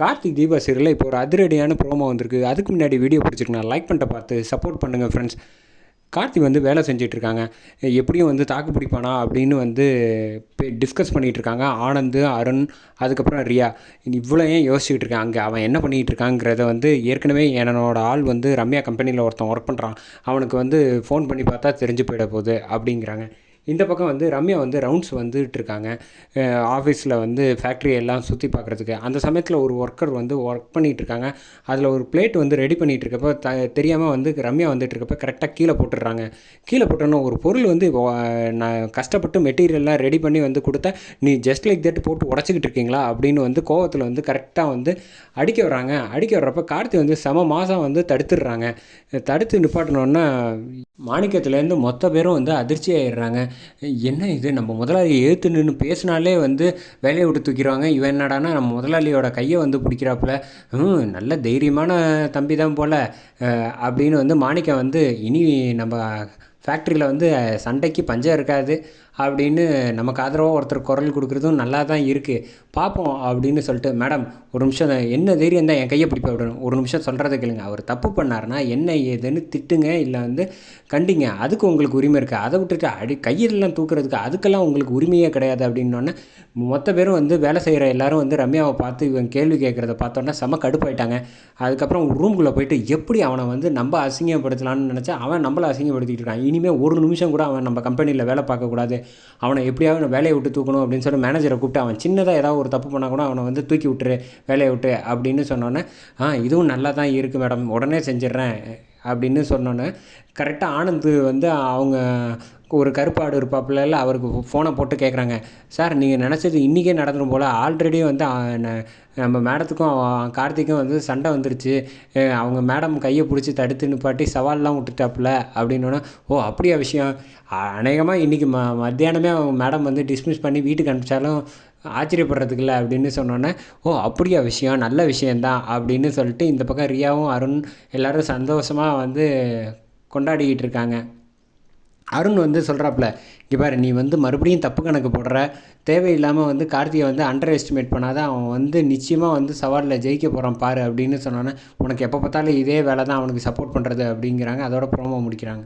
கார்த்திக் தீபா சீரியலில் இப்போ ஒரு அதிரடியான ப்ரோமோ வந்திருக்கு. அதுக்கு முன்னாடி வீடியோ பிடிச்சிருக்கேன் லைக் பண்ணிட்ட பார்த்து சப்போர்ட் பண்ணுங்கள் ஃப்ரெண்ட்ஸ் கார்த்திக் வந்து வேலை செஞ்சிட்ருக்காங்க எப்படியும் வந்து தாக்கு பிடிப்பானா அப்படின்னு வந்து டிஸ்கஸ் பண்ணிகிட்டு இருக்காங்க. ஆனந்த் அருண் அதுக்கப்புறம் ரியா. இவ்வளோ ஏன் யோசிச்சுட்டு இருக்காங்க? அங்கே அவன் என்ன பண்ணிகிட்டு இருக்காங்கிறத வந்து ஏற்கனவே என்னோட ஆள் வந்து ரம்யா கம்பெனியில் ஒருத்தன் ஒர்க் பண்ணுறான் அவனுக்கு வந்து ஃபோன் பண்ணி பார்த்தா தெரிஞ்சு போயிட போகுது அப்படிங்கிறாங்க. இந்த பக்கம் வந்து ரம்யா வந்து ரவுண்ட்ஸ் வந்துட்டு இருக்காங்க ஆஃபீஸில் வந்து ஃபேக்ட்ரி எல்லாம் சுற்றி பார்க்குறதுக்கு அந்த சமயத்தில் ஒரு ஒர்க்கர் வந்து ஒர்க் பண்ணிகிட்டு இருக்காங்க அதில் ஒரு பிளேட் வந்து ரெடி பண்ணிகிட்டு இருக்கப்போ த தெரியாமல் வந்து ரம்யா வந்துட்டு இருக்கப்போ கரெக்டாக கீழே போட்டுடுறாங்க. கீழே போட்டோன்னா ஒரு பொருள் வந்து நான் கஷ்டப்பட்டு மெட்டீரியல்லாம் ரெடி பண்ணி வந்து கொடுத்தா நீ ஜஸ்ட் லைக் தட் போட்டு உடச்சிக்கிட்டு இருக்கீங்களா? அப்படின்னு வந்து கோவத்தில் வந்து கரெக்டாக வந்து அடிக்க வர்றாங்க. அடிக்க வர்றப்ப கார்த்தி வந்து செம மாதம் வந்து தடுத்துடுறாங்க. தடுத்து நிப்பாட்டினோன்னா மாணிக்கத்துலேருந்து மொத்த பேரும் வந்து அதிர்ச்சி ஆயிடுறாங்க. என்ன இது? நம்ம முதலாளி ஏற்று நின்று பேசினாலே வந்து வேலையை விட்டு தூக்கிடுவாங்க. இவன் என்னடானா நம்ம முதலாளியோட கையை வந்து பிடிக்கிறாப்புல. நல்ல தைரியமான தம்பி தான் போல் அப்படின்னு வந்து மாணிக்கம் வந்து இனி நம்ம ஃபேக்ட்ரியில் வந்து சண்டைக்கு பஞ்சம் இருக்காது அப்படின்னு நமக்கு ஆதரவாக ஒருத்தர் குரல் கொடுக்குறதும் நல்லா தான் இருக்குது பார்ப்போம் அப்படின்னு சொல்லிட்டு மேடம் ஒரு நிமிஷம் என்ன தைரியம் தான் என் கையை பிடிப்ப விடணும்? ஒரு நிமிஷம் சொல்கிறத கேளுங்க. அவர் தப்பு பண்ணார்னா என்ன ஏதுன்னு திட்டுங்க இல்லை வந்து கண்டிங்க. அதுக்கு உங்களுக்கு உரிமை இருக்குது அதை விட்டுட்டு அடி கையிலெலாம் தூக்குறதுக்கு அதுக்கெல்லாம் உங்களுக்கு உரிமையே கிடையாது. அப்படின்னோடனே மொத்த பேரும் வந்து வேலை செய்கிற எல்லாரும் வந்து ரம்யாவை பார்த்து இவன் கேள்வி கேட்குறத பார்த்தோன்னா செம கடுப்பாயிட்டாங்க. அதுக்கப்புறம் ரூம்குள்ளே போயிட்டு எப்படி அவனை வந்து நம்ம அசிங்கப்படுத்தலான்னு நினச்சா அவன் நம்மளை அசிங்கப்படுத்திக்கிட்டு இருக்கான். இனிமேல் ஒரு நிமிஷம் கூட அவன் நம்ம கம்பெனியில் வேலை பார்க்கக்கூடாது அவனை எப்படியாவது வேலையை விட்டு தூக்கணும் அப்படின்னு சொல்லி மேனேஜரை கூப்பிட்டு அவன் சின்னதாக ஏதாவது ஒரு தப்பு பண்ணால் கூட அவனை வந்து தூக்கி விட்டுரு வேலையை விட்டு அப்படின்னு சொன்னோன்னே ஆ இதுவும் நல்லா தான் இருக்குது மேடம் உடனே செஞ்சிடுறேன். அப்படின்னு சொன்னோன்னே கரெக்டாக ஆனந்த் வந்து அவங்க ஒரு கருப்பாடு இருப்பாப்புல அவருக்கு ஃபோனை போட்டு கேட்குறாங்க சார் நீங்கள் நினச்சது இன்றைக்கே நடந்துடும் போல். ஆல்ரெடி வந்து நம்ம மேடத்துக்கும் கார்த்திக்கும் வந்து சண்டை வந்துருச்சு. அவங்க மேடம் கையை பிடிச்சி தடுத்து நிப்பாட்டி சவால்லாம் விட்டுட்டாப்புல அப்படின்னோன்னா ஓ அப்படியா விஷயம். அநேகமாக இன்றைக்கி ம மத்தியானமே அவங்க மேடம் வந்து டிஸ்மிஸ் பண்ணி வீட்டுக்கு அனுப்பிச்சாலும் ஆச்சரியப்படுறதுக்குல்ல அப்படின்னு சொன்னோன்னே ஓ அப்படியா விஷயம் நல்ல விஷயந்தான் அப்படின்னு சொல்லிட்டு இந்த பக்கம் ரியாவும் அருண் எல்லோரும் சந்தோஷமாக வந்து கொண்டாடிக்கிட்டு இருக்காங்க. அருண் வந்து சொல்கிறாப்புல இங்கே பாரு நீ வந்து மறுபடியும் தப்பு கணக்கு போடுற. தேவையில்லாமல் வந்து கார்த்தியை வந்து அண்டர் எஸ்டிமேட் பண்ணாதான் அவன் வந்து நிச்சயமாக வந்து சவாலில் ஜெயிக்க போகிறான் பாரு அப்படின்னு சொன்னோன்னே உனக்கு எப்போ பார்த்தாலும் இதே வேலை தான் அவனுக்கு சப்போர்ட் பண்ணுறது அப்படிங்கிறாங்க. அதோட ப்ரோமோ முடிக்கிறாங்க.